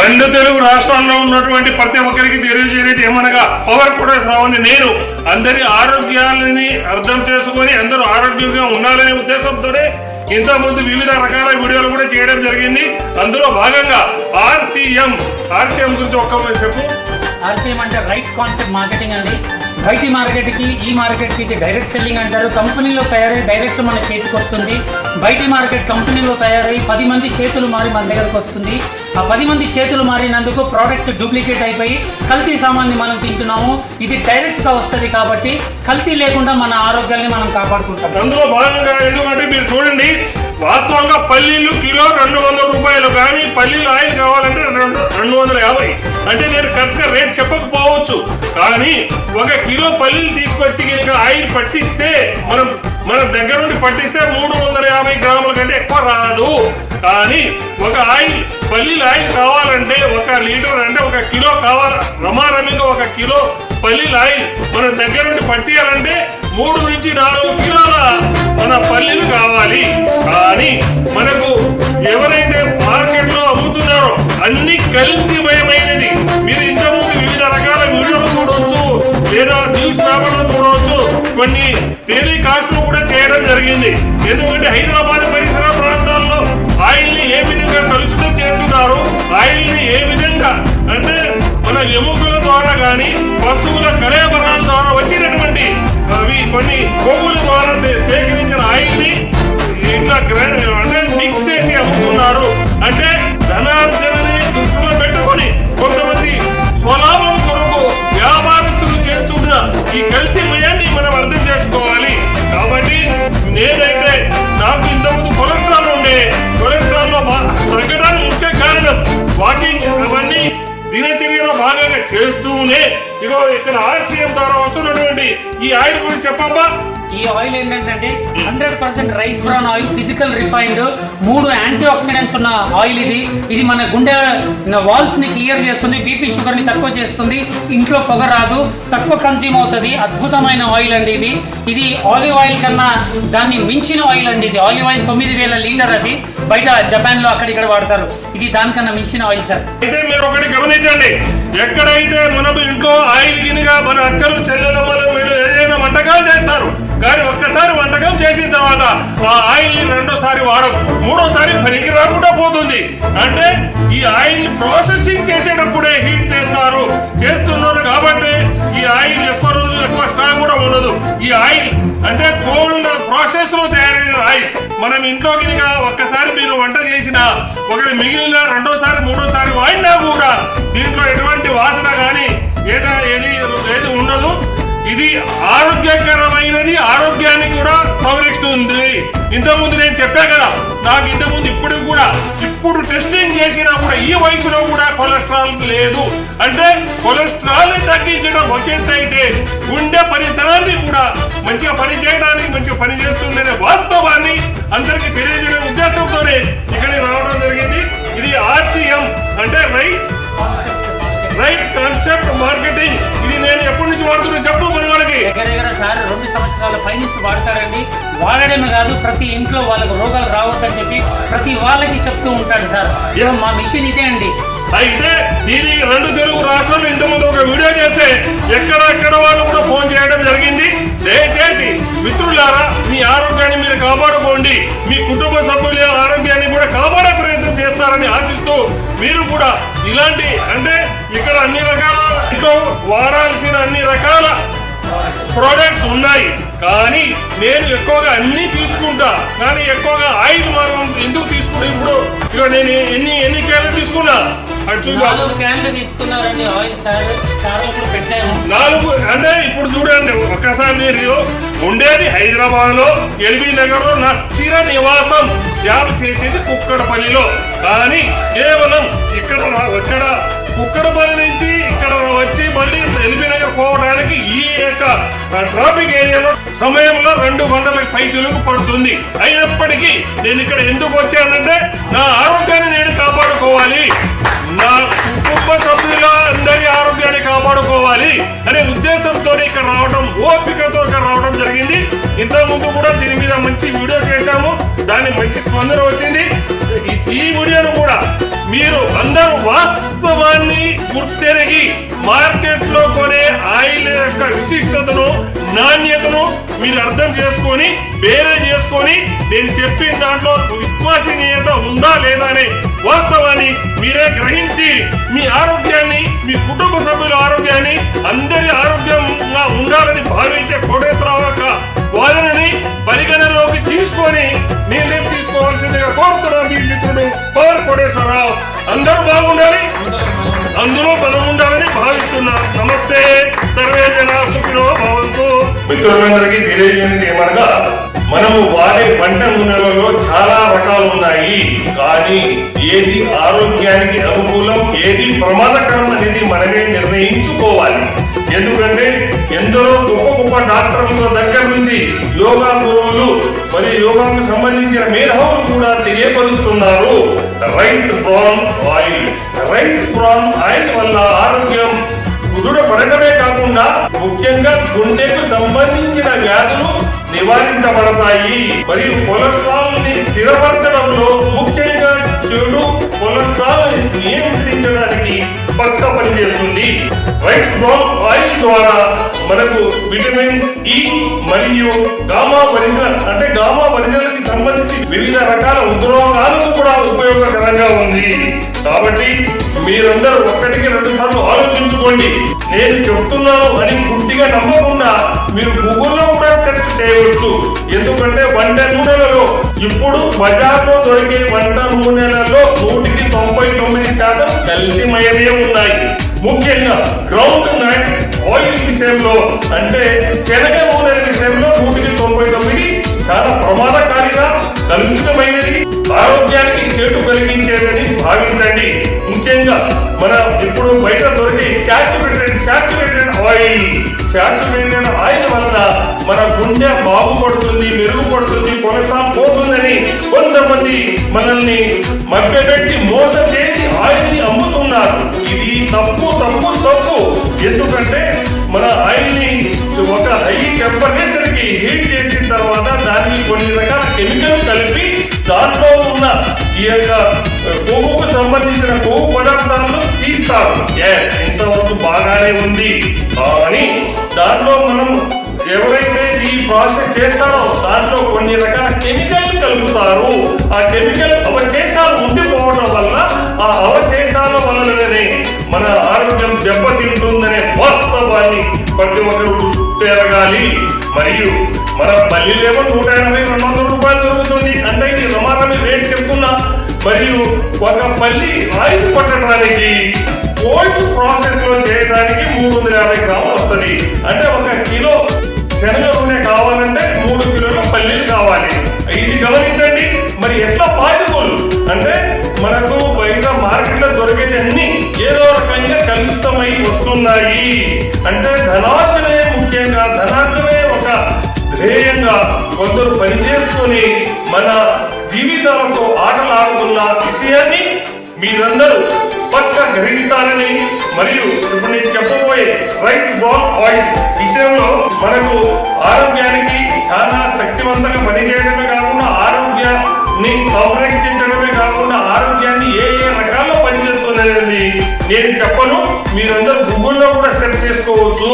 రెండు తెలుగు రాష్ట్రాల్లో ఉన్నటువంటి ప్రతి ఒక్కరికి తెలియజేయలేదు ఏమనగా పవర్ కూడా నేను అందరి ఆరోగ్యాలని అర్థం చేసుకొని అందరూ ఆరోగ్యంగా ఉండాలనే ఉద్దేశంతోనే ఇంతకుముందు వివిధ రకాల వీడియోలు కూడా చేయడం జరిగింది. అందులో భాగంగా ఆర్సీఎం ఆర్సీఎం గురించి ఒక్క చెప్పు. ఆర్సీఎం అంటే రైట్ కాన్సెప్ట్ మార్కెటింగ్ అండి. బయటి మార్కెట్కి ఈ మార్కెట్కి ఇది డైరెక్ట్ సెల్లింగ్ అంటారు. కంపెనీలో తయారై డైరెక్ట్ మన చేతికి వస్తుంది. బయటి మార్కెట్ కంపెనీలో తయారై పది మంది చేతులు మారి మన దగ్గరకు వస్తుంది. ఆ పది మంది చేతులు మారినందుకు ప్రోడక్ట్ డూప్లికేట్ అయిపోయి కల్తీ సామాన్ని మనం తింటున్నాము. ఇది డైరెక్ట్గా వస్తుంది కాబట్టి కల్తీ లేకుండా మన ఆరోగ్యాన్ని మనం కాపాడుకుంటాం. అందులో భాగంగా ఎందుకంటే మీరు చూడండి వాస్తవంగా పల్లీలు కిలో రెండు వందల రూపాయలు కానీ పల్లీలు ఆయిల్ కావాలంటే రెండు రెండు వందల యాభై. అంటే నేను కరెక్ట్గా రేట్ చెప్పకపోవచ్చు. కానీ ఒక కిలో పల్లీలు తీసుకొచ్చి కనుక ఆయిల్ పట్టిస్తే మనం మన దగ్గర నుండి పట్టిస్తే మూడు వందల యాభై గ్రాముల కంటే ఎక్కువ రాదు. కానీ ఒక ఆయిల్ పల్లీలు ఆయిల్ కావాలంటే ఒక లీటర్ అంటే ఒక కిలో కావాలి రమారమిగా ఒక కిలో పల్లీలు ఆయిల్ మన దగ్గర నుండి పట్టియాలంటే మూడు నుంచి నాలుగు కిలోల మన పల్లీలు కావాలి. కానీ మనకు ఎవరైతే అన్ని కల్తీమయమైనది మీరు ఇంతకుముందు వివిధ రకాల వీడియోలు చూడవచ్చు లేదా న్యూస్ పేపర్లు చూడవచ్చు కొన్ని టెలికాస్ట్లు కూడా చేయడం జరిగింది. ఎందుకంటే హైదరాబాద్ పరిసర ప్రాంతాల్లో ఆయిల్ని ఏ విధంగా కలుషితం చేస్తున్నారు ఆయిల్ని ఏ విధంగా అంటే మన ఎముకల ద్వారా కానీ పశువుల కళేబరాల ద్వారా వచ్చినటువంటి అవి కొన్ని కొవ్వుల ద్వారా సేకరించిన ఆయిల్ని ఇట్లా అంటే మిక్స్ చేసి అమ్ముతున్నారు. అంటే ధనార్జన ఈ కల్తీ భయాన్ని మనం అర్థం చేసుకోవాలి. కాబట్టి నేనైతే నాకు ఇంతకుముందు కొలెస్ట్రాల్ ఉండే కొలెస్ట్రాల్లో తగ్గడానికి ముఖ్య కారణం వాకింగ్ అవన్నీ దినచర్యలో భాగంగా చేస్తూనే ఇగో ఇక్కడ ఆర్సీఎం ద్వారా వస్తున్నటువంటి ఈ ఆయిల్ గురించి చెప్పమ్మా. ఈ ఆయిల్ ఏంటంటే hundred percent rice bran oil physical refined మూడు యాంటీ ఆక్సిడెంట్స్ ఉన్న ఆయిల్ ఇది. ఇది మన గుండె వాల్స్ని క్లియర్ చేస్తుంది బీపీ షుగర్ని తక్కువ చేస్తుంది. ఇంట్లో పొగ రాదు తక్కువ కన్జ్యూమ్ అవుతుంది. అద్భుతమైన ఆయిల్ అండి ఇది. ఇది ఆలివ్ ఆయిల్ కన్నా దాన్ని మించిన ఆయిల్ అండి ఇది. ఆలివ్ ఆయిల్ తొమ్మిది వేల లీటర్ అది. బయట జపాన్లో అక్కడిక్కడ వాడతారు. ఇది దానికన్నా మించిన ఆయిల్ సార్. అయితే మీరు ఒకటి గమనించండి. ఎక్కడైతే మనం ఇంట్లో ఆయిల్ గినిగా మన అక్కలు చెల్లెలు వీళ్ళు ఏదైనా వంటకాలు చేస్తారు కానీ ఒక్కసారి వంటకం చేసిన తర్వాత ఆ ఆయిల్ని రెండోసారి వాడము మూడోసారి పనికి రాకుండా పోతుంది. అంటే ఈ ఆయిల్ ప్రాసెసింగ్ చేసేటప్పుడే హీట్ చేస్తారు చేస్తున్నారు కాబట్టి ఈ ఆయిల్ ఎక్కువ రోజు ఎక్కువ స్టాక్ కూడా ఉండదు. ఈ ఆయిల్ అంటే కోల్డ్ ప్రాసెస్లో తయారైన ఆయిల్. మనం ఇంట్లోకి ఒక్కసారి మీరు వంట చేసిన ఒకటి మిగిలిన రెండోసారి మూడోసారి వాడినా కూడా దీంట్లో ఎటువంటి వాసన కానీ ఏదైనా ఏది ఏది ఉండదు. ఇది ఆరోగ్యకరమైనది ఆరోగ్యాన్ని కూడా సంరక్షిస్తుంది. ఇంతకుముందు నేను చెప్పా కదా నాకు ఇంతకుముందు ఇప్పుడు కూడా ఇప్పుడు టెస్టింగ్ చేసినా కూడా ఈ వయసులో కూడా కొలెస్ట్రాల్ లేదు. అంటే కొలెస్ట్రాల్ని తగ్గించడం ఒక అయితే గుండె పనితనాన్ని కూడా మంచిగా పని చేయడానికి మంచిగా పని చేస్తుందనే వాస్తవాన్ని అందరికీ తెలియజేయడం ఉద్దేశంతోనే ఇక్కడ రావడం జరిగింది. ఇది ఆర్సీఎం అంటే రైట్? Right concept marketing. ఇది నేను ఎప్పటి నుంచి వాడుతున్నా చెప్పు మన వాళ్ళకి. దగ్గర దగ్గర సార్ రెండు సంవత్సరాల పైనుంచి వాడతారండి. వాడడమే కాదు ప్రతి ఇంట్లో వాళ్ళకు రోగాలు రావద్దని చెప్పి ప్రతి వాళ్ళకి చెప్తూ ఉంటాడు సార్. మా మిషన్ ఇదే అండి. అయితే దీని రెండు తెలుగు రాష్ట్రాలు ఇంతకుముందు ఒక వీడియో చేస్తే ఎక్కడెక్కడ వాళ్ళు కూడా ఫోన్ చేయడం జరిగింది. దయచేసి మిత్రులారా మీ ఆరోగ్యాన్ని మీరు కాపాడుకోండి. మీ కుటుంబ సభ్యుల ఆరోగ్యాన్ని కూడా కాపాడే ప్రయత్నం చేస్తారని ఆశిస్తూ మీరు కూడా ఇలాంటి అంటే ఇక్కడ అన్ని రకాల ఇంట్లో వాడాల్సిన అన్ని రకాల ప్రోడక్ట్స్ ఉన్నాయి. కానీ నేను ఎక్కువగా అన్ని తీసుకుంటా. కానీ ఎక్కువగా ఆయిల్ మనం ఎందుకు తీసుకుంటా? ఇప్పుడు ఇక నేను ఎన్ని ఎన్ని కేజీలు తీసుకున్నా? నాలుగు క్యాన్లు తీసుకున్నారండి ఆయిల్ సార్ చాలా కూడా పెట్టాము నాలుగు అంటే ఇప్పుడు చూడండి ఒక్కసారి మీరు ఉండేది హైదరాబాద్లో ఎల్బీ నగర్లో నా స్థిర నివాసం. జాబ్ చేసేది కుక్కడపల్లిలో. కానీ కేవలం ఇక్కడ ఇక్కడ కుక్కడపల్లి నుంచి ఇక్కడ వచ్చి మళ్ళీ ఎల్బీ నగర్ పోవడానికి ఈ యొక్క ట్రాఫిక్ ఏరియాలో సమయంలో రెండు గంటలకు పై చిలుకు పడుతుంది. అయినప్పటికీ నేను ఇక్కడ ఎందుకు వచ్చానంటే నా ఆరోగ్యాన్ని నేను కాపాడుకోవాలి. నా కుటుంబ సభ్యుల అందరి ఆరోగ్యాన్ని కాపాడుకోవాలి. కూడా ఇక్కడ రావడం ఓపికతో ఇక్కడ రావడం జరిగింది. ఇంత ముందు కూడా దీని మీద మంచి వీడియో చేశాము. దాని మంచి స్పందన వచ్చింది. ఈ- వీడియోను కూడా మీరు అందరూ వాస్తవాన్ని గుర్తెరిగి మార్కెట్లో కొనే ఆయిల్ యొక్క విశిష్టతను నాణ్యతను మీరు అర్థం చేసుకొని వేరే చేసుకొని నేను చెప్పిన దాంట్లో విశ్వసనీయత ఉందా లేదా అనే వాస్తవాన్ని మీరే గ్రహించి మీ ఆరోగ్యాన్ని మీ కుటుంబ సభ్యుల ఆరోగ్యాన్ని అందరి ఆరోగ్యంగా ఉండాలని భావించే కోటేశ్వరరావు యొక్క వాదనని పరిగణలోకి తీసుకొని నిర్ణయం తీసుకోవాల్సిందిగా కోరుతున్నాను మీ మిత్రుడు పవన్ కోటేశ్వరరావు. అందరూ బాగుండాలి. అందులో బలం ఉండాలని భావిస్తున్నా. నమస్తే. సర్వే జనా సుఖినో భవంతు. మిత్రులందరికీ తెలియజేయండి ఏమనగా మనము వాడే పంట నూనెలలో చాలా రకాలు ఉన్నాయి. కానీ ఏది ఆరోగ్యానికి అనుకూలం ఏది ప్రమాదకరం అనేది మనమే నిర్ణయించుకోవాలి. ఎందుకంటే ఎందరో గొప్ప గొప్ప డాక్టర్ల దగ్గర నుంచి యోగా గురువులు మరియు యోగాకు సంబంధించిన మేధావులు కూడా తెలియపరుస్తున్నారు. Rice bran oil. Rice bran oil వల్ల ఆరోగ్యం కుదుట పడటమే కాకుండా ముఖ్యంగా గుండెకు సంబంధించిన వ్యాధులు నివారించబడతాయి. మరియు కొలెస్ట్రాల్ని స్థిరపరచడంలో ముఖ్యంగా చెడు కొలెస్ట్రాల్ని నియంత్రించడానికి పక్క పనిచేస్తుంది. రైస్ బ్రాన్ ఆయిల్ ద్వారా మనకు విటమిన్ ఇ e మరియు గామా పరిజల అంటే గామా పరిజలకి సంబంధించి వివిధ రకాల ఉద్రోగాలకు కూడా ఉపయోగకరంగా ఉంది. కాబట్టి మీరందరూ ఒక్కటికి రెండు సార్లు ఆలోచించుకోండి. నేను చెప్తున్నాను అని గుడ్డిగా నమ్మకుండా మీరు గూగుల్లో కూడా సెర్చ్ చేయవచ్చు. ఎందుకంటే వంట నూనెలలో ఇప్పుడు బజార్లో దొరికే వంట నూనెలలో నూటికి తొంభై తొమ్మిది శాతం కల్తీమయమే ఉన్నాయి. ముఖ్యంగా గ్రౌండ్ నట్ ఆయిల్ విషయంలో అంటే శనగ నూనె విషయంలో నూటికి తొంభై తొమ్మిది చాలా ప్రమాదకారిగా కలుషితమైనది. ఆరోగ్యానికి చేటు కలిగించేదని భావించండి. ముఖ్యంగా మన ఇప్పుడు బయట దొరికే saturated saturated oil saturated oil వలన మన గుండె బాగుపడుతుంది మెరుగుపడుతుంది కొలెస్ట్రాల్ పోతుందని కొంతమంది మనల్ని మభ్యపెట్టి మోసం చేసి ఆయిల్ని అమ్ముతున్నారు. ఇది తప్పు తప్పు తప్పు. ఎందుకంటే మన ఆయిల్ని ఒక హై టెంపరేచర్కి హీట్ చేసిన తర్వాత దాన్ని కొన్ని రకాల కెమికల్ కలిపి దాంట్లో ఉన్న ఈ యొక్క కొవ్వుకు సంబంధించిన కొవ్వు పదార్థాలను తీస్తారు. ఇంతవరకు బాగానే ఉంది. కానీ దాంట్లో మనం ఎవరైతే ఈ ప్రాసెస్ చేస్తారో దాంట్లో కొన్ని రకాల కెమికల్ కలుపుతారు. ఆ కెమికల్ అవశేషాలు ఉండిపోవడం వల్ల ఆ అవశేషాల వల్లనే మన ఆరోగ్యం దెబ్బతింటుందనే వాస్తవాన్ని ప్రతి ఒక్కరు పెరగాలి మరియు మన పల్లీలేమో నూట ఎనభై రెండు వందల రూపాయలు దొరుకుతుంది అంటే ఇది రమారమి రేట్ చెప్తున్నా మరియు ఒక పల్లి ఆయిల్ పట్టడానికి కోల్డ్ ప్రాసెస్లో చేయడానికి మూడు వందల యాభై గ్రాములు వస్తుంది. అంటే ఒక కిలో శనగ నూనె కావాలంటే మూడు కిలోల పల్లీలు కావాలి. ఇది గమనించండి. మరి ఎట్లా పాసిబుల్ అంటే మనకు బయట మార్కెట్లో దొరికేది అన్ని ఏదో రకంగా కలుషితమై వస్తున్నాయి. అంటే ధనార్జనే ముఖ్యంగా ధనార్జనే ఒక ధ్యేయంగా కొందరు పనిచేసుకొని మన జీవితాలతో ఆటలాడుతున్న విషయాన్ని మీరందరూ పక్క గ్రహిస్తారని మరియు ఇప్పుడు నేను చెప్పబోయే రైస్ బాల్ ఆయిల్ విషయంలో మనకు ఆరోగ్యానికి చాలా శక్తివంతంగా పనిచేయడమే కాకుండా ఆరోగ్యాన్ని సంరక్షించడమే కాకుండా ఆరోగ్యాన్ని ఏ ఏ రకాల్లో పనిచేస్తున్నది నేను చెప్పను. మీరందరూ గూగుల్లో కూడా సెర్చ్ చేసుకోవచ్చు.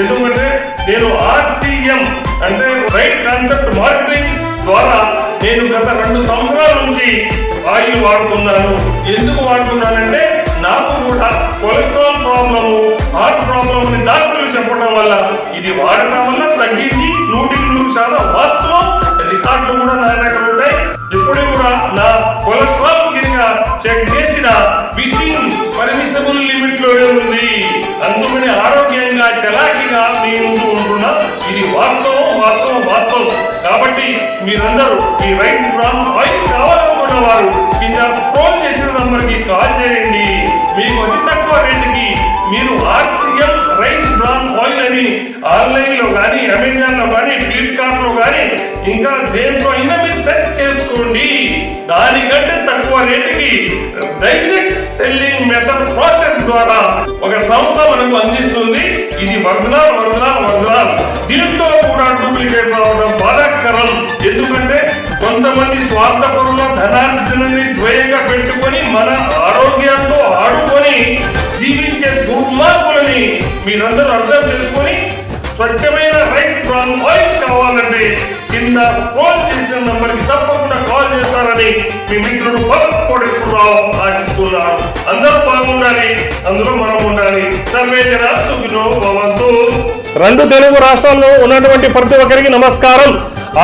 ఎందుకంటే నేను ఆర్సిఎం అంటే రైట్ కాన్సెప్ట్ మార్కెటింగ్ ద్వారా నేను గత రెండు సంవత్సరాల నుంచి ఆయిల్ వాడుతున్నాను. ఎందుకు వాడుతున్నానంటే కొలెస్ట్రాల్ ప్రాబ్లము హార్ట్ ప్రాబ్లం అని డాక్టర్లు చెప్పడం వల్ల ఇది వాడటం వల్ల తగ్గింది నూటికి నూరు శాతం వాస్తవం. రికార్డులు కూడా నా దగ్గర ఉంటాయి. ఇప్పుడు కూడా నా కొలెస్ట్రాల్ కింద చెక్ చేసిన వితిన్ పర్మిసబుల్ లిమిట్లోనే ఉంది. అందుకని ఆరోగ్యంగా చలాకీగా మీ ముందు ఉంటున్నా. ఇది వాస్తవం వాస్తవం వాస్తవం. కాబట్టి మీరందరూ ఈ రైస్ బ్రాన్ ఆయిల్ కావాలనుకున్న వారు కింద ఫోన్ చేసిన నంబర్కి కాల్ చేయండి. మీకు అతి తక్కువ రేటుకి మీరు ఆర్సిఎం రైస్ బ్రాన్ ఆయిల్ అని ఆన్లైన్లో కానీ అమెజాన్లో కానీ ఫ్లిప్కార్ట్లో కానీ ఇంకా దేంట్లో అయినా మీరు సెర్చ్ చేసుకోండి. దానికంటే తక్కువ రేటుకి డైరెక్ట్ సెల్లింగ్ మెథడ్ ప్రాసెస్ ద్వారా ఒక సంస్థ మనకు అందిస్తుంది. ఇది వర్ధనాలు వర్ధనాలు వర్ధనాలు దీంట్లో కూడా డూప్లికేట్ రావడం బాధాకరం. ఎందుకంటే కొంతమంది స్వార్థపరుల ధనార్జనని ద్వయంగా పెట్టుకొని మన ఆరోగ్యంతో చేసుకొని జీవించే దుర్మార్గులని మీరందరూ అర్థం చేసుకొని స్వచ్ఛమైన రైస్ బ్రాన్ ఆయిల్ కావాలంటే కింద ఫోన్ చేసిన నంబర్కి తప్పకుండా కాల్ చేస్తారని మీ మిత్రుడు పవన్ కోటేశ్వరరావు ఆశిస్తున్నారు. అందరూ బాగుండాలి అందులో మనం ఉండాలి. సర్వే జన భవంతు. రెండు తెలుగు రాష్ట్రాల్లో ఉన్నటువంటి ప్రతి ఒక్కరికి నమస్కారం.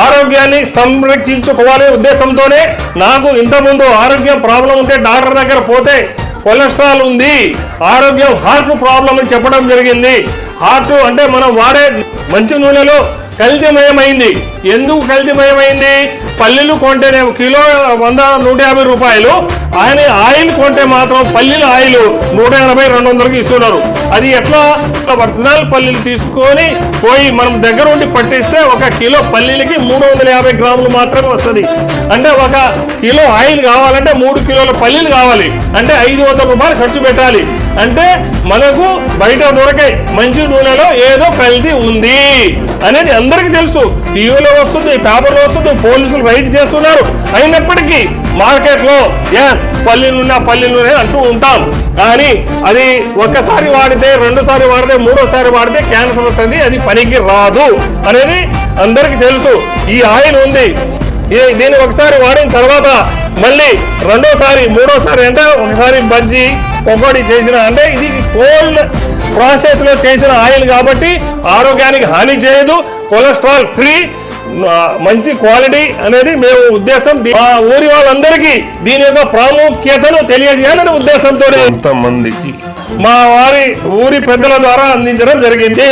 ఆరోగ్యాన్ని సంరక్షించుకోవాలనే ఉద్దేశంతోనే నాకు ఇంతకుముందు ఆరోగ్యం ప్రాబ్లం ఉంటే డాక్టర్ దగ్గర పోతే కొలెస్ట్రాల్ ఉంది. ఆరోగ్యం హార్ట్ ప్రాబ్లం అని చెప్పడం జరిగింది. హార్ట్ అంటే మనం వాడే మంచి నూనెలో కల్తీమయమైంది. ఎందుకు కల్తీమయమైంది? పల్లీలు కొంటేనే కిలో వంద నూట యాభై రూపాయలు. ఆయన ఆయిల్ కొంటే మాత్రం పల్లీల ఆయిల్ నూట ఎనభై రెండు వందలకి ఇస్తున్నారు. అది ఎట్లా? ఒరిజినల్ పల్లీలు తీసుకొని పోయి మనం దగ్గర ఉండి పట్టిస్తే ఒక కిలో పల్లీలకి మూడు వందల యాభై గ్రాములు మాత్రమే వస్తుంది. అంటే ఒక కిలో ఆయిల్ కావాలంటే మూడు కిలోల పల్లీలు కావాలి. అంటే ఐదు వందల రూపాయలు ఖర్చు పెట్టాలి. అంటే మనకు బయట దొరకే మంచి నూనెలో ఏదో కల్తీ ఉంది అనేది అందరికీ తెలుసు. టీవీలో వస్తుంది పేపర్లో వస్తుంది పోలీసులు రైడ్ చేస్తున్నారు. అయినప్పటికీ మార్కెట్లో ఎస్ పల్లి నూనె పల్లి నూనె అంటూ ఉంటాం. కానీ అది ఒక్కసారి వాడితే రెండోసారి వాడితే మూడోసారి వాడితే క్యాన్సర్ వస్తుంది అది పనికి రాదు అనేది అందరికీ తెలుసు. ఈ ఆయిల్ ఉంది. దీన్ని ఒకసారి వాడిన తర్వాత మళ్ళీ రెండోసారి మూడోసారి అంటే ఒకసారి బజ్జీ పకోడీ చేసిన అంటే ఇది కోల్డ్ ప్రాసెస్లో చేసిన ఆయిల్ కాబట్టి ఆరోగ్యానికి హాని చేయదు కొలెస్ట్రాల్ ఫ్రీ మంచి క్వాలిటీ అనేది మేము ఉద్దేశం. మా ఊరి వాళ్ళందరికీ దీని యొక్క ప్రాముఖ్యతను తెలియజేయాలనే ఉద్దేశంతోనే కొంతమందికి మా వారి ఊరి పెద్దల ద్వారా అందించడం జరిగింది.